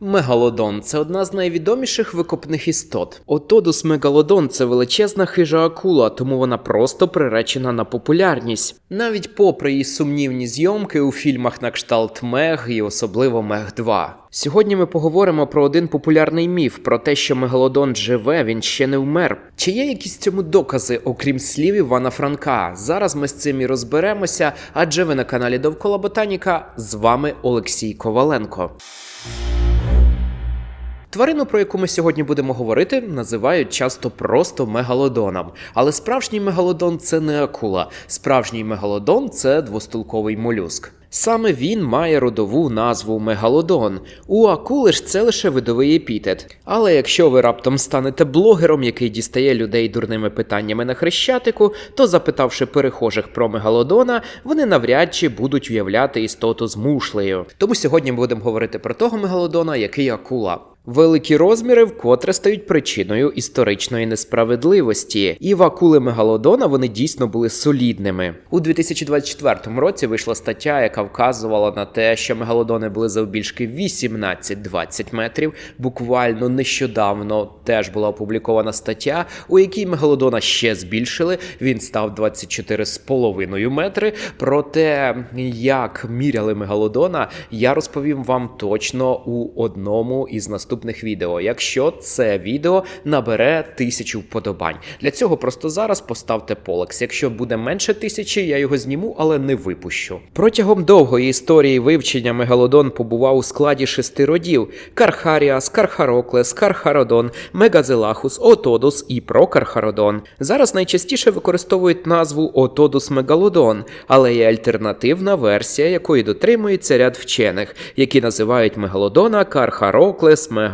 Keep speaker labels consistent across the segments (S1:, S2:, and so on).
S1: Мегалодон це одна з найвідоміших викопних істот. Отодус мегалодон це величезна хижа акула, тому вона просто приречена на популярність. Навіть попри її сумнівні зйомки у фільмах на кшталт Мег і особливо Мег 2. Сьогодні ми поговоримо про один популярний міф про те, що мегалодон живе, він ще не вмер. Чи є якісь цьому докази, окрім слів Івана Франка? Зараз ми з цим і розберемося, адже ви на каналі Довкола Ботаніка. З вами Олексій Коваленко. Тварину, про яку ми сьогодні будемо говорити, називають часто просто мегалодоном. Але справжній мегалодон це не акула. Справжній мегалодон це двостулковий молюск. Саме він має родову назву мегалодон. У акули ж це лише видовий епітет. Але якщо ви раптом станете блогером, який дістає людей дурними питаннями на хрещатику, то запитавши перехожих про мегалодона, вони навряд чи будуть уявляти істоту з мушлею. Тому сьогодні ми будемо говорити про того мегалодона, який акула. Великі розміри вкотре стають причиною історичної несправедливості, і в акули мегалодона вони дійсно були солідними. У 2024 році вийшла стаття, яка вказувала на те, що мегалодони були завбільшки 18-20 метрів. Буквально нещодавно теж була опублікована стаття, у якій мегалодона ще збільшили. Він став 24,5 метри. Про те, як міряли мегалодона, я розповім вам точно у одному із наступних відео. Якщо це відео набере тисячу вподобань. Для цього просто зараз поставте полекс. Якщо буде менше тисячі, я його зніму, але не випущу. Протягом довгої історії вивчення мегалодон побував у складі шести родів: Кархаріас, Кархароклес, Кархародон, Мегазелахус, Отодус і Прокархародон. Зараз найчастіше використовують назву Отодус мегалодон, але є альтернативна версія, якої дотримується ряд вчених, які називають мегалодона Кархароклес мегалодон.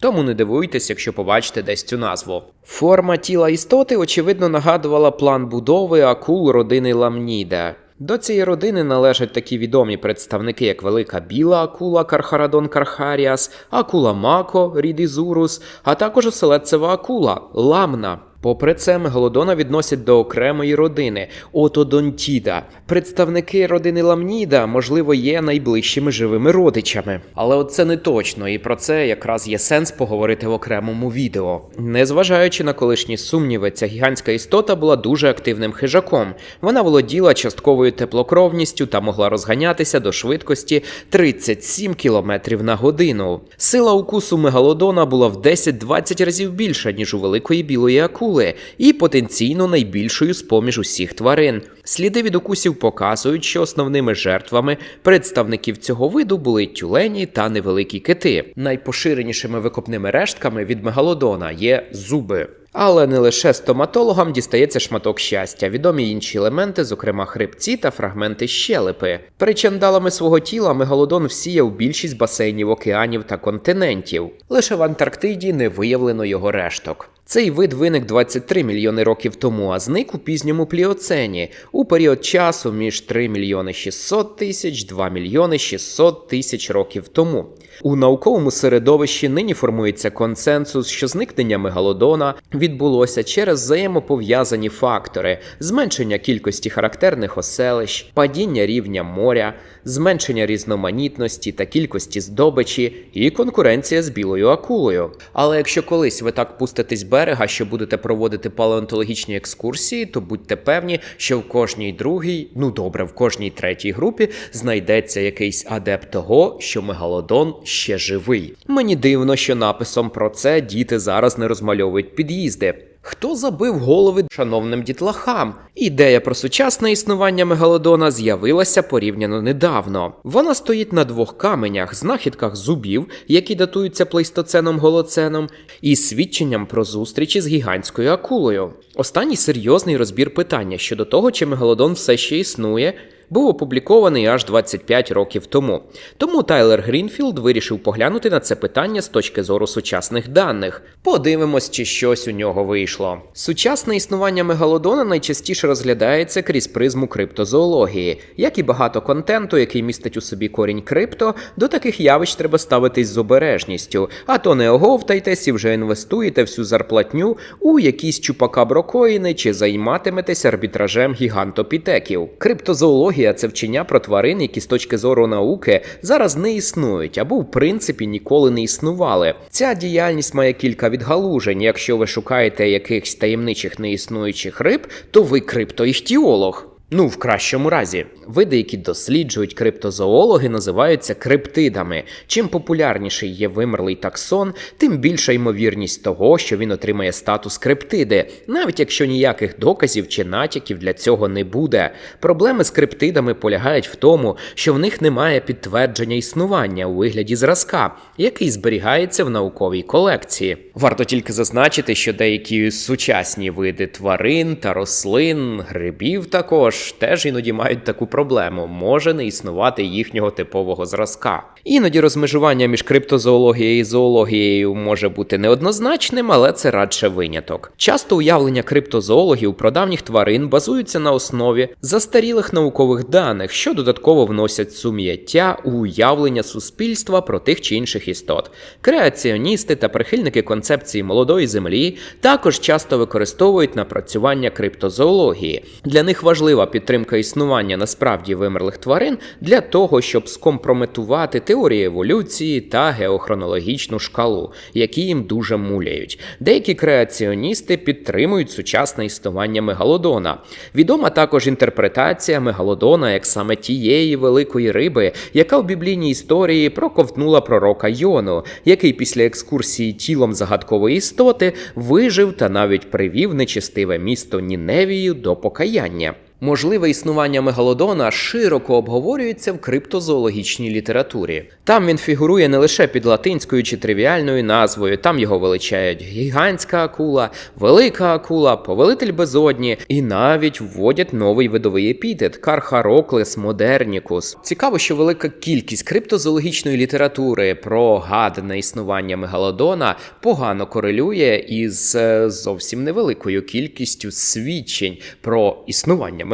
S1: Тому не дивуйтесь, якщо побачите десь цю назву. Форма тіла істоти, очевидно, нагадувала план будови акул родини Ламніда. До цієї родини належать такі відомі представники, як велика біла акула Кархарадон Кархаріас, акула Мако Рідізурус, а також оселедцева акула Ламна. Попри це, мегалодона відносять до окремої родини Отодонтіда. Представники родини Ламніда, можливо, є найближчими живими родичами. Але це не точно, і про це якраз є сенс поговорити в окремому відео. Незважаючи на колишні сумніви, ця гігантська істота була дуже активним хижаком. Вона володіла частковою теплокровністю та могла розганятися до швидкості 37 км на годину. Сила укусу мегалодона була в 10-20 разів більша, ніж у великої білої акули, і потенційно найбільшою з поміж усіх тварин. Сліди від укусів показують, що основними жертвами представників цього виду були тюлені та невеликі кити. Найпоширенішими викопними рештками від мегалодона є зуби. Але не лише стоматологам дістається шматок щастя, відомі інші елементи, зокрема хребці та фрагменти щелепи. Причандалами свого тіла мегалодон всіяв більшість басейнів океанів та континентів. Лише в Антарктиді не виявлено його решток. Цей вид виник 23 мільйони років тому, а зник у пізньому пліоцені у період часу між 3 мільйони 600 тисяч 2 мільйони 600 тисяч років тому. У науковому середовищі нині формується консенсус, що зникнення мегалодона відбулося через взаємопов'язані фактори: зменшення кількості характерних оселищ, падіння рівня моря, зменшення різноманітності та кількості здобичі і конкуренція з білою акулою. Але якщо колись ви так пуститесь берега, що будете проводити палеонтологічні екскурсії, то будьте певні, що в кожній другій, ну добре, в кожній третій групі знайдеться якийсь адепт того, що мегалодон ще живий. Мені дивно, що написом про це діти зараз не розмальовують під'їзди. Хто забив голови шановним дітлахам? Ідея про сучасне існування мегалодона з'явилася порівняно недавно. Вона стоїть на двох каменях, знахідках зубів, які датуються плейстоценом голоценом, і свідченням про зустрічі з гігантською акулою. Останній серйозний розбір питання щодо того, чи мегалодон все ще існує. Був опублікований аж 25 років тому. Тому Тайлер Грінфілд вирішив поглянути на це питання з точки зору сучасних даних. Подивимось, чи щось у нього вийшло. Сучасне існування мегалодона найчастіше розглядається крізь призму криптозоології. Як і багато контенту, який містить у собі корінь крипто, до таких явищ треба ставитись з обережністю, а то не оговтайтесь і вже інвестуєте всю зарплатню у якісь чупакаброкоїни чи займатиметесь арбітражем гігантопітеків. Криптозоологія криптозоологія це вчення про тварин, які з точки зору науки зараз не існують або в принципі ніколи не існували. Ця діяльність має кілька відгалужень. Якщо ви шукаєте якихось таємничих неіснуючих риб, то ви криптоіхтіолог. Ну, в кращому разі, види, які досліджують криптозоологи, називаються криптидами. Чим популярніший є вимерлий таксон, тим більша ймовірність того, що він отримає статус криптиди, навіть якщо ніяких доказів чи натяків для цього не буде. Проблеми з криптидами полягають в тому, що в них немає підтвердження існування у вигляді зразка, який зберігається в науковій колекції. Варто тільки зазначити, що деякі сучасні види тварин та рослин, грибів також теж іноді мають таку проблему, може не існувати їхнього типового зразка. Іноді розмежування між криптозоологією і зоологією може бути неоднозначним, але це радше виняток. Часто уявлення криптозоологів про давніх тварин базуються на основі застарілих наукових даних, що додатково вносять сум'яття у уявлення суспільства про тих чи інших істот. Креаціоністи та прихильники концепції молодої землі також часто використовують напрацювання криптозоології. Для них важлива підтримка існування насправді вимерлих тварин для того, щоб скомпрометувати теорії еволюції та геохронологічну шкалу, які їм дуже муляють. Деякі креаціоністи підтримують сучасне існування мегалодона. Відома також інтерпретація мегалодона як саме тієї великої риби, яка в біблійній історії проковтнула пророка Йону, який після екскурсії тілом загадкової істоти вижив та навіть привів нечистиве місто Ніневію до покаяння. Можливе існування мегалодона широко обговорюється в криптозоологічній літературі. Там він фігурує не лише під латинською чи тривіальною назвою, там його величають гігантська акула, велика акула, повелитель безодні і навіть вводять новий видовий епітет Кархароклес модернікус. Цікаво, що велика кількість криптозоологічної літератури про гадане існування мегалодона погано корелює із е, зовсім невеликою кількістю свідчень про існування мегалодона.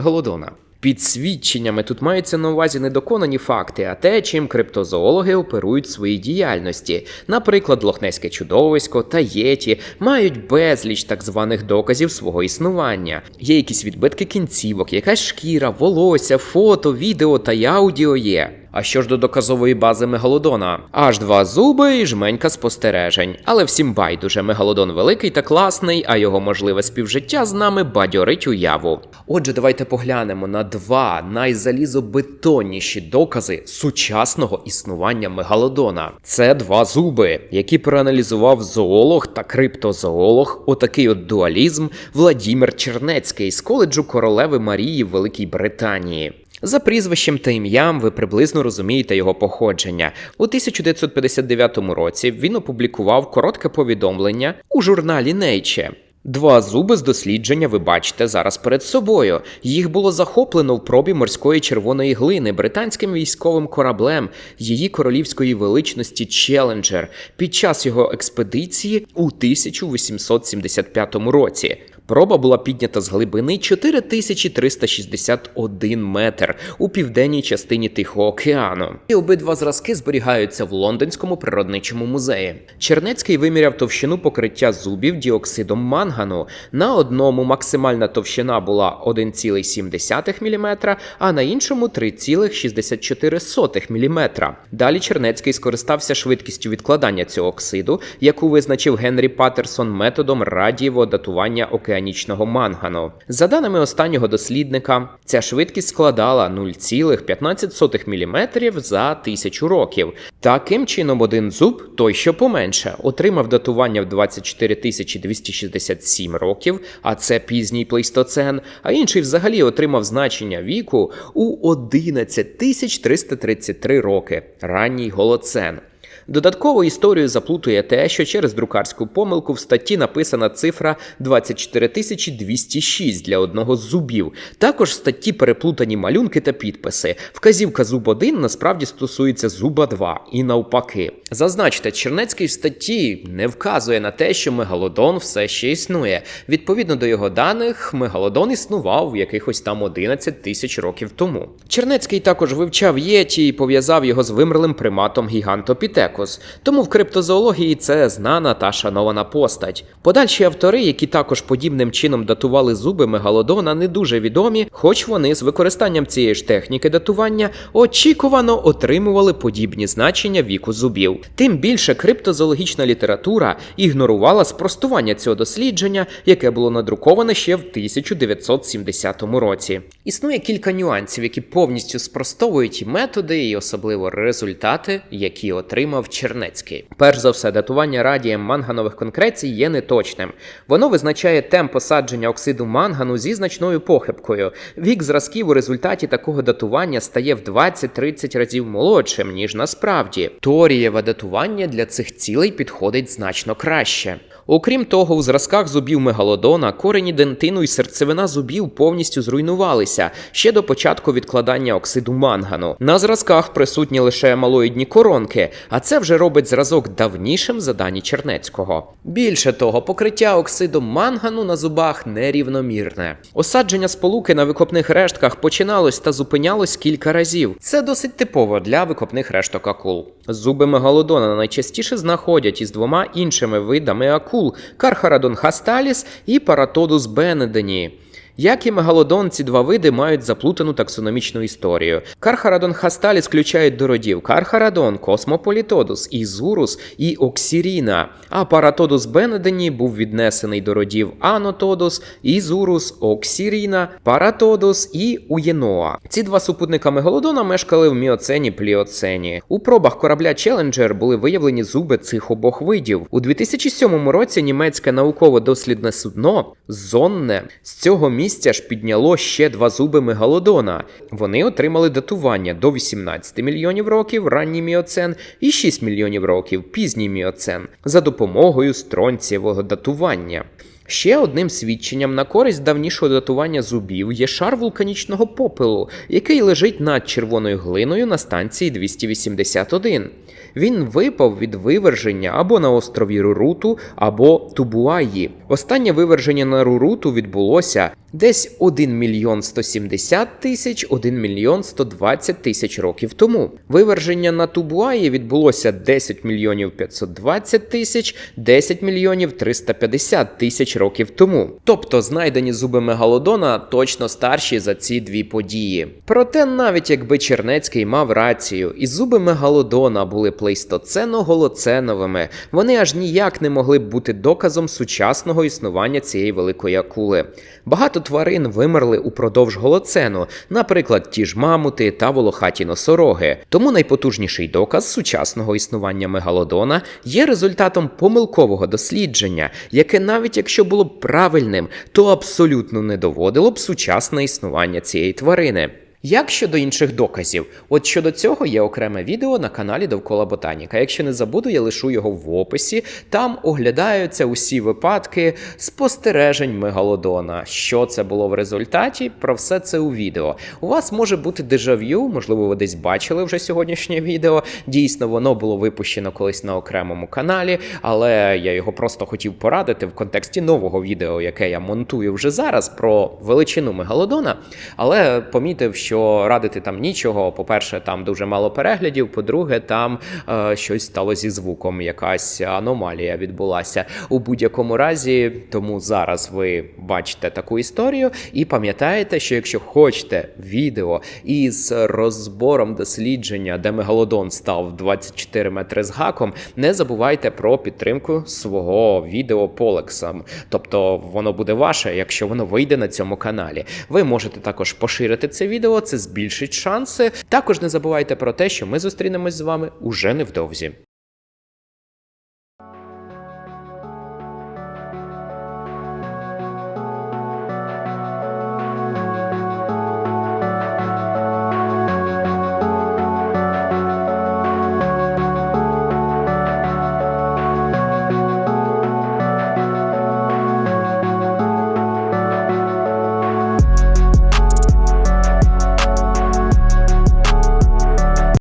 S1: Під свідченнями тут маються на увазі не доконані факти, а те, чим криптозоологи оперують в своїй діяльності. Наприклад, лохнеське чудовисько та єті мають безліч так званих доказів свого існування. Є якісь відбитки кінцівок, якась шкіра, волосся, фото, відео та й аудіо є. А що ж до доказової бази мегалодона? Аж два зуби і жменька спостережень. Але всім байдуже, мегалодон великий та класний, а його можливе співжиття з нами бадьорить уяву. Отже, давайте поглянемо на два найзалізобетонніші докази сучасного існування мегалодона. Це два зуби, які проаналізував зоолог та криптозоолог. Отакий от дуалізм Владімир Чернецький з коледжу королеви Марії в Великій Британії. За прізвищем та ім'ям ви приблизно розумієте його походження. У 1959 році він опублікував коротке повідомлення у журналі Nature. Два зуби з дослідження ви бачите зараз перед собою. Їх було захоплено в пробі морської червоної глини британським військовим кораблем її королівської величності Челенджер під час його експедиції у 1875 році. Проба була піднята з глибини 4361 метр у південній частині Тихого океану. І обидва зразки зберігаються в Лондонському природничому музеї. Чернецький виміряв товщину покриття зубів діоксидом мангану. На одному максимальна товщина була 1,7 мм, а на іншому 3,64 мм. Далі Чернецький скористався швидкістю відкладання цього оксиду, яку визначив Генрі Паттерсон методом радієвого датування океанічного мангану. За даними останнього дослідника, ця швидкість складала 0,15 мм за тисячу років. Таким чином, один зуб, той що поменше, отримав датування в 24 267 років, а це пізній плейстоцен, а інший взагалі отримав значення віку у 11 333 роки, ранній голоцен. Додатково історію заплутує те, що через друкарську помилку в статті написана цифра 24206 для одного з зубів. Також в статті переплутані малюнки та підписи. Вказівка зуб 1 насправді стосується зуба 2 і навпаки. Зазначте, Чернецький в статті не вказує на те, що мегалодон все ще існує. Відповідно до його даних, мегалодон існував якихось там 11 тисяч років тому. Чернецький також вивчав єті і пов'язав його з вимерлим приматом гігантопітеком. Артекус, тому в криптозоології це знана та шанована постать. Подальші автори, які також подібним чином датували зуби мегалодона, не дуже відомі, хоч вони з використанням цієї ж техніки датування очікувано отримували подібні значення віку зубів. Тим більше криптозоологічна література ігнорувала спростування цього дослідження, яке було надруковане ще в 1970 році. Існує кілька нюансів, які повністю спростовують і методи, і особливо результати, які отримав Чернецький. Перш за все, датування радієм манганових конкрецій є неточним. Воно визначає темп посадження оксиду мангану зі значною похибкою. Вік зразків у результаті такого датування стає в 20-30 разів молодшим, ніж насправді. Торієве датування для цих цілей підходить значно краще. Окрім того, у зразках зубів мегалодона корені дентину і серцевина зубів повністю зруйнувалися ще до початку відкладання оксиду мангану. На зразках присутні лише малоїдні коронки, а це вже робить зразок давнішим за дані Чернецького. Більше того, покриття оксидом мангану на зубах нерівномірне. Осадження сполуки на викопних рештках починалось та зупинялось кілька разів. Це досить типово для викопних решток акул. Зуби мегалодона найчастіше знаходять із двома іншими видами акул Кархарадон хасталіс і Паратодус бенедені. Як і мегалодон, ці два види мають заплутану таксономічну історію. Кархарадон хасталіс включають до родів Кархарадон, Космополітодус, Ізурус і Оксіріна. А Паратодус бенедені був віднесений до родів Анотодус, Ізурус, Оксіріна, Паратодус і Уєноа. Ці два супутника мегалодона мешкали в міоцені пліоцені. У пробах корабля Челенджер були виявлені зуби цих обох видів. У 2007 році німецьке науково-дослідне судно Зонне з цього місця ж підняло ще два зуби мегалодона. Вони отримали датування до 18 мільйонів років ранній міоцен і 6 мільйонів років пізній міоцен за допомогою стронцієвого датування. Ще одним свідченням на користь давнішого датування зубів є шар вулканічного попелу, який лежить над червоною глиною на станції 281. Він випав від виверження або на острові Руруту, або Тубуаї. Останнє виверження на Руруту відбулося десь 1 мільйон 170 тисяч, 1 мільйон 120 тисяч років тому. Виверження на Тубуаї відбулося 10 мільйонів 520 тисяч, 10 мільйонів 350 тисяч років тому. Тобто знайдені зуби мегалодона точно старші за ці дві події. Проте, навіть якби Чернецький мав рацію, і зуби мегалодона були плейстоцено-голоценовими, вони аж ніяк не могли б бути доказом сучасного існування цієї великої акули. Багато тварин вимерли упродовж голоцену, наприклад, ті ж мамути та волохаті носороги. Тому найпотужніший доказ сучасного існування мегалодона є результатом помилкового дослідження, яке навіть якщо було б правильним, то абсолютно не доводило б сучасне існування цієї тварини. Як щодо інших доказів, от щодо цього є окреме відео на каналі Довкола Ботаніка. Якщо не забуду, я лишу його в описі. Там оглядаються усі випадки спостережень мегалодона. Що це було в результаті? Про все це у відео. У вас може бути дежав'ю, можливо, ви десь бачили вже сьогоднішнє відео. Дійсно, воно було випущено колись на окремому каналі, але я його просто хотів порадити в контексті нового відео, яке я монтую вже зараз, про величину мегалодона. Але помітив, що радити там нічого. По-перше, там дуже мало переглядів. По-друге, там е, щось стало зі звуком, якась аномалія відбулася. У будь-якому разі, тому зараз ви бачите таку історію і пам'ятаєте, що якщо хочете відео із розбором дослідження, де мегалодон став 24 метри з гаком, не забувайте про підтримку свого відео полексом. Тобто воно буде ваше, якщо воно вийде на цьому каналі. Ви можете також поширити це це збільшить шанси. Також не забувайте про те, що ми зустрінемось з вами уже невдовзі.